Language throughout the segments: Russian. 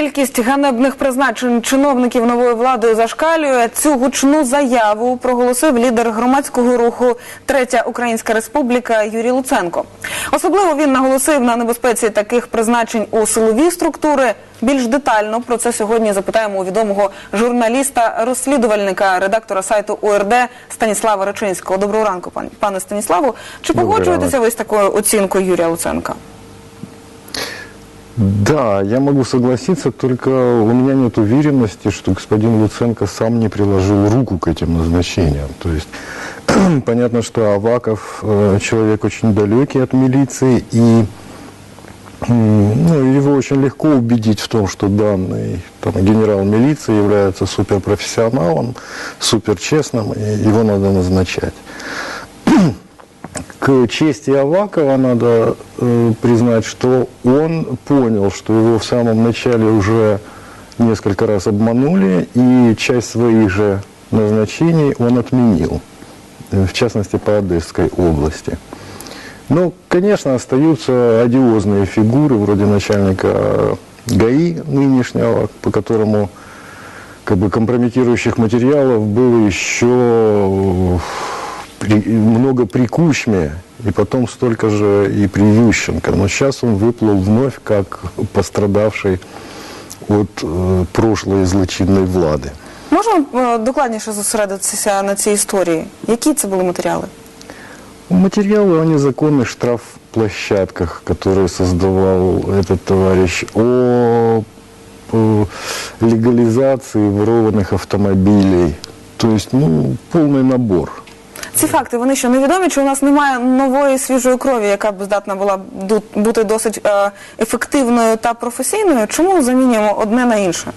Кількість ганебних призначень чиновників нової влади зашкалює. Цю гучну заяву проголосив лідер громадського руху Третя Українська Республіка Юрій Луценко. Особливо він наголосив на небезпеці таких призначень у силові структури. Більш детально про це сьогодні запитаємо у відомого журналіста-розслідувальника, редактора сайту УРД Станіслава Речинського. Доброго ранку, пан- пане Станіславу. Чи погоджуєтеся ви з такою оцінкою Юрія Луценка? Да, я могу согласиться, только у меня нет уверенности, что господин Луценко сам не приложил руку к этим назначениям. То есть понятно, что Аваков э, человек очень далекий от милиции, и ну, его очень легко убедить в том, что данный там, генерал милиции является суперпрофессионалом, суперчестным, и его надо назначать. К чести Авакова надо э, признать, что он понял, что его в самом начале уже несколько раз обманули, и часть своих же назначений он отменил, э, в частности по Одесской области. Ну, конечно, остаются одиозные фигуры, вроде начальника ГАИ нынешнего, по которому как бы компрометирующих материалов было еще при- много при Кучме, и потом столько же и при Ющенко. Но сейчас он выплыл вновь как пострадавший от э, прошлой злочинной влады. Можемо е, докладніше зосередитися на цій історії? Які це були матеріали? Материалы о незаконных штрафплощадках, которые создавал этот товарищ, о э, легализации ворованных автомобилей. То есть, ну, полный набор. Ці факти вони що невідомі? Чи у нас немає нової свіжої крові, яка б здатна була б ду- бути досить е, ефективною та професійною? Чому замінюємо одне на інше?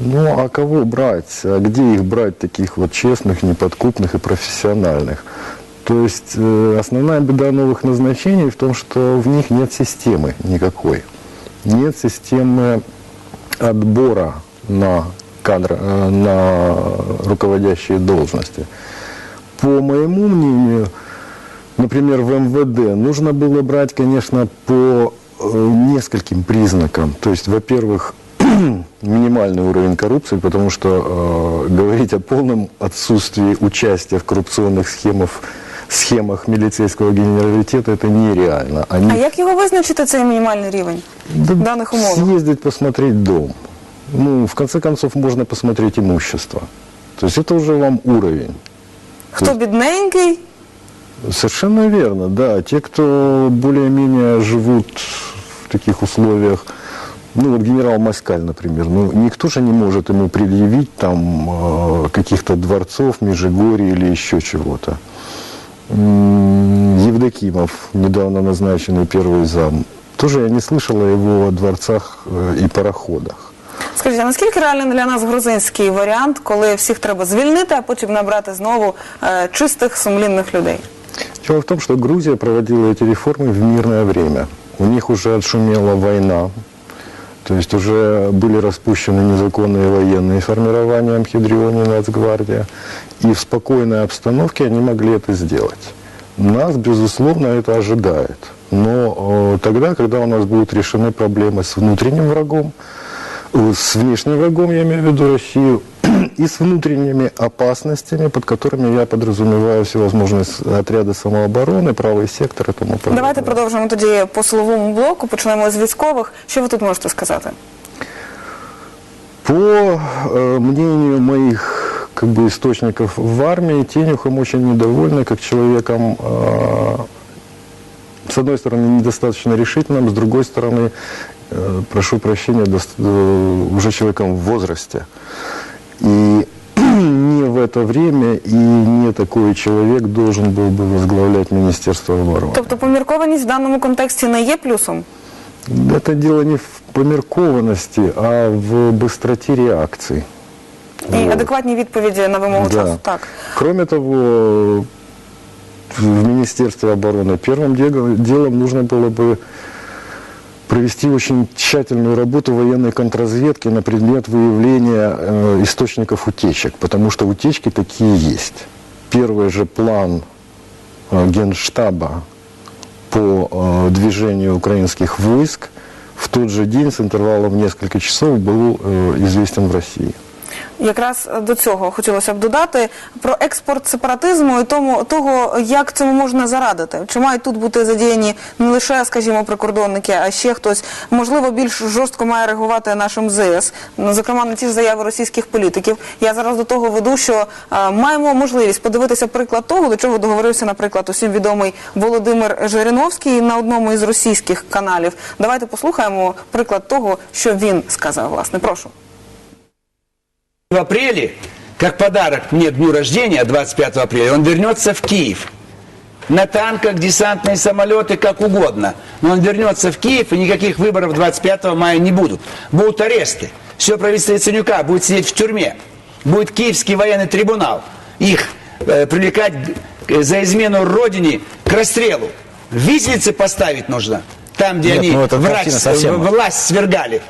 Ну, а кого брать? А где их брать, таких вот честных, неподкупных и профессиональных? То есть э, основная беда новых назначений в том, что в них нет системы никакой. Нет системы отбора на кадр, э, на руководящие должности. По моему мнению, например, в МВД нужно было брать, конечно, по э, нескольким признакам. То есть, во-первых, минимальный уровень коррупции, потому что э, говорить о полном отсутствии участия в коррупционных схемах, схемах милицейского генералитета это нереально. Они А як його визначити цей мінімальний рівень да в даних умовах? съездить посмотреть дом. Ну, в конце концов, можно посмотреть имущество. То есть это уже вам уровень. Хто бідненький? Совершенно верно, да. Те, кто более-менее живут в таких условиях, ну вот генерал Маскаль, например, ну никто же не может ему предъявить там э, каких-то дворцов, Межигорья или еще чего-то. Евдокимов, недавно назначенный первый зам, тоже я не слышал о его дворцах э, и пароходах. Скажіть, а наскільки реальний для нас грузинський варіант, коли всіх треба звільнити, а потім набрати знову е, чистих сумлінних людей? Дело в том, что Грузия проводила эти реформы в мирное время. У них уже отшумела война, то есть уже были распущены незаконные военные формирования Мхидриони и Нацгвардия, и в спокойной обстановке они могли это сделать. Нас, безусловно, это ожидает. Но э, тогда, когда у нас будут решены проблемы с внутренним врагом, э, с внешним врагом, я имею в виду Россию, и с внутренними опасностями, под которыми я подразумеваю всевозможные с- отряды самообороны, правый сектор и тому подобное. Давайте продовжимо тоді по силовому блоку. Почнемо з військових. Що ви тут можете сказати? По э, мнению моих как бы, источников в армии, Тенюхом очень недовольны, как человеком, э, с одной стороны, недостаточно решительным, с другой стороны, э, прошу прощения, дос- э, уже человеком в возрасте. И не в это время и не такой человек должен был бы возглавлять Министерство обороны. Тобто поміркованість в даному контексті не є плюсом? Это дело не в померкованности, а в быстроте реакции. І Вот. адекватні відповіді на вимогу Да. часу. Так. Кроме того, в Министерстве обороны первым делом, нужно было бы провести очень тщательную работу военной контрразведки на предмет выявления э, источников утечек, потому что утечки такие есть. Первый же план э, Генштаба по э, движению украинских войск в тот же день с интервалом в несколько часов был известен в России. Якраз до цього хотілося б додати про експорт сепаратизму і тому того, як цьому можна зарадити. Чи мають тут бути задіяні не лише, скажімо, прикордонники, а ще хтось можливо більш жорстко має реагувати наш МЗС, зокрема на ті ж заяви російських політиків. Я зараз до того веду, що е, маємо можливість подивитися приклад того, до чого договорився, наприклад, усім відомий Володимир Жириновський на одному із російських каналів. Давайте послухаємо приклад того, що він сказав. Власне, прошу. В апреле, как подарок мне дню рождения, 25 апреля, он вернется в Киев. На танках, десантные самолеты, как угодно. Но он вернется в Киев, и никаких выборов 25 мая не будут. Будут аресты. Все правительство Яценюка будет сидеть в тюрьме. Будет Киевский военный трибунал. Их э, привлекать за измену Родине к расстрелу. Виселицы поставить нужно. Там, где Нет, они ну картина совсем. власть свергали.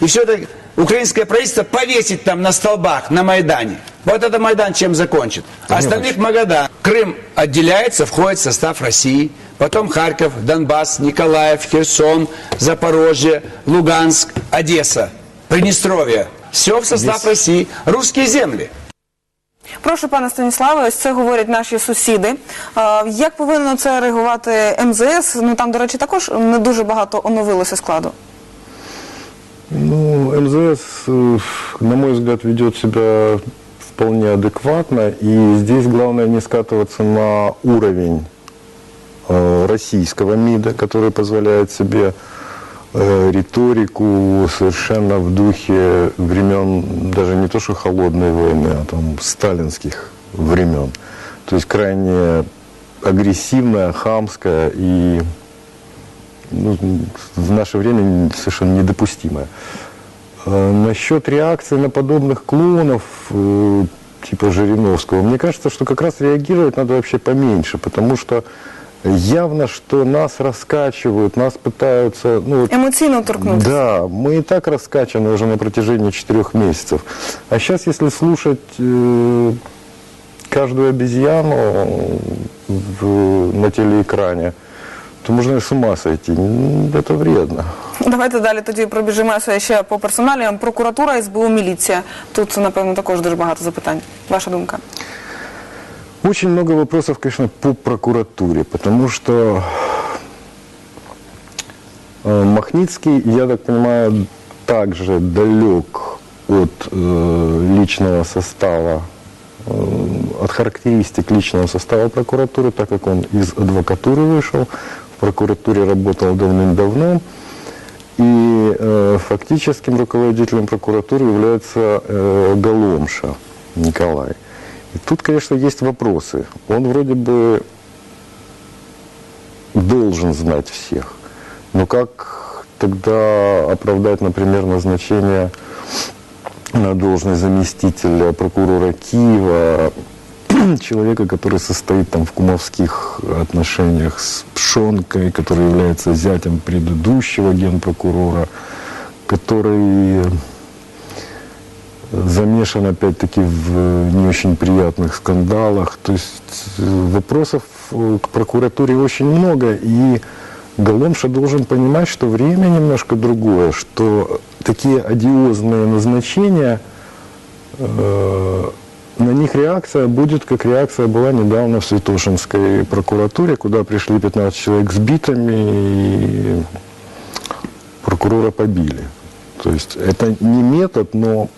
И все это украинское правительство повесить там на столбах на Майдане. Вот это Майдан чем закончит. А Остальных Магадан. Крым отделяется, входит в состав России. Потом Харьков, Донбасс, Николаев, Херсон, Запорожье, Луганск, Одесса, Приднестровье. Все в состав России. Русские земли. Прошу, пане Станіславе, ось це говорять наші сусіди. Е, Як повинно це реагувати МЗС? Ну там, до речі, також не дуже багато оновилося складу. Ну, МЗС, э, на мой взгляд, ведет себя вполне адекватно, и здесь главное не скатываться на уровень э, российского МИДа, который позволяет себе э, риторику совершенно в духе времен даже не то что холодной войны, а там сталинских времен. То есть крайне агрессивная, хамская и ну, в наше время совершенно недопустимое. Э, Насчет реакции на подобных клоунов, э, типа Жириновского, мне кажется, что как раз реагировать надо вообще поменьше, потому что явно, что нас раскачивают, нас пытаются... Ну, вот Емоційно торкнутися. да, мы и так раскачаны уже на протяжении четырех месяцев. А сейчас, если слушать э, каждую обезьяну в- на телеэкране, то можно и с ума сойти. М, Это вредно. Давайте далі тоді пробіжимося ще по персоналіям. Прокуратура, СБУ, міліція. Тут, напевно, також дуже багато запитань. Ваша думка? Очень много вопросов, конечно, по прокуратуре, потому что э, Махницкий, я так понимаю, также далек от э, личного состава, э, от характеристик личного состава прокуратуры, так как он из адвокатуры вышел, в прокуратуре работал давным-давно. И э, фактическим руководителем прокуратуры является э, Голомша Николай. И тут, конечно, есть вопросы. Он вроде бы должен знать всех. Но как тогда оправдать, например, назначение на должность заместителя прокурора Киева человека, который состоит там в кумовских отношениях с Пшонкой, который является зятем предыдущего генпрокурора, который замешан опять-таки в не очень приятных скандалах. То есть э, вопросов э, к прокуратуре очень много, и Голомша должен понимать, что время немножко другое, что такие одиозные назначения, э, на них реакция будет, как реакция была недавно в Святошинской прокуратуре, куда пришли 15 человек с битами, и прокурора побили. То есть это не метод, но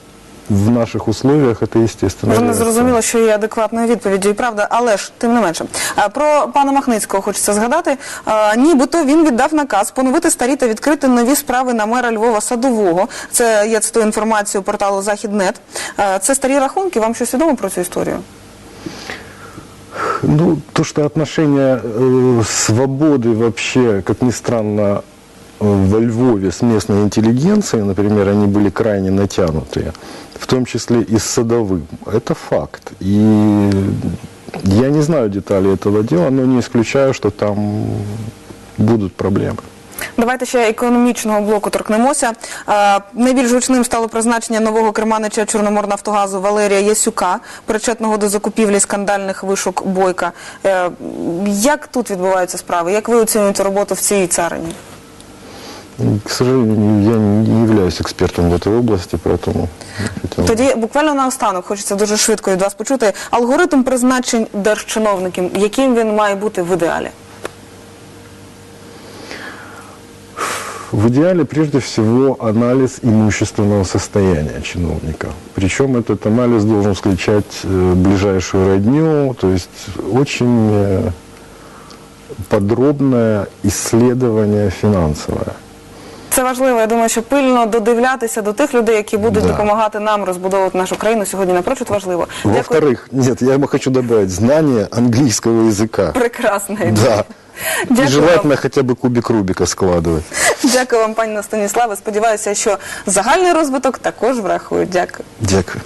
в наших условиях это естественно. Вже не зрозуміло, що є адекватною відповіддю, і правда, але ж тим не менше. А, Про пана Махницького хочеться згадати. А, Нібито він віддав наказ поновити старі та відкрити нові справи на мера Львова Садового. Це я цитую інформацію порталу Західнет. А, Це старі рахунки. Вам щось відомо про цю історію? Ну, то, что отношения э, свободы вообще, как ни странно, э, во Львове с местной интеллигенцией, например, они были крайне натянутые, в том числе и с Садовым. Это факт. И я не знаю деталей этого дела, но не исключаю, что там будут проблемы. Давайте ще економічного блоку торкнемося. Е, Найбільш гучним стало призначення нового керманича Чорноморнафтогазу Валерія Ясюка, причетного до закупівлі скандальних вишок Бойка. Е, Як тут відбуваються справи? Як ви оцінюєте роботу в цій царині? И, К сожалению, я не являюсь экспертом в этой области, поэтому хотел... Тоді буквально наостанок хочеться дуже швидко від вас почути алгоритм призначень держчиновників, яким він має бути в ідеалі. В идеале, прежде всего, анализ имущественного состояния чиновника. Причем этот анализ должен включать э, ближайшую родню, то есть очень э, подробное исследование финансовое. Це важливо. Я думаю, що пильно додивлятися до тих людей, які будуть Да. допомагати нам розбудовувати нашу країну сьогодні напрочуд важливо. Дякую. Во-вторых, нет, я хочу добавить знание английского языка. Прекрасна ідея. Да. И Дякую желательно вам. хотя бы кубик Рубика складывать. Дякую вам, пані Станіславе. Сподіваюся, що загальний розвиток також врахують. Дякую. Дякую.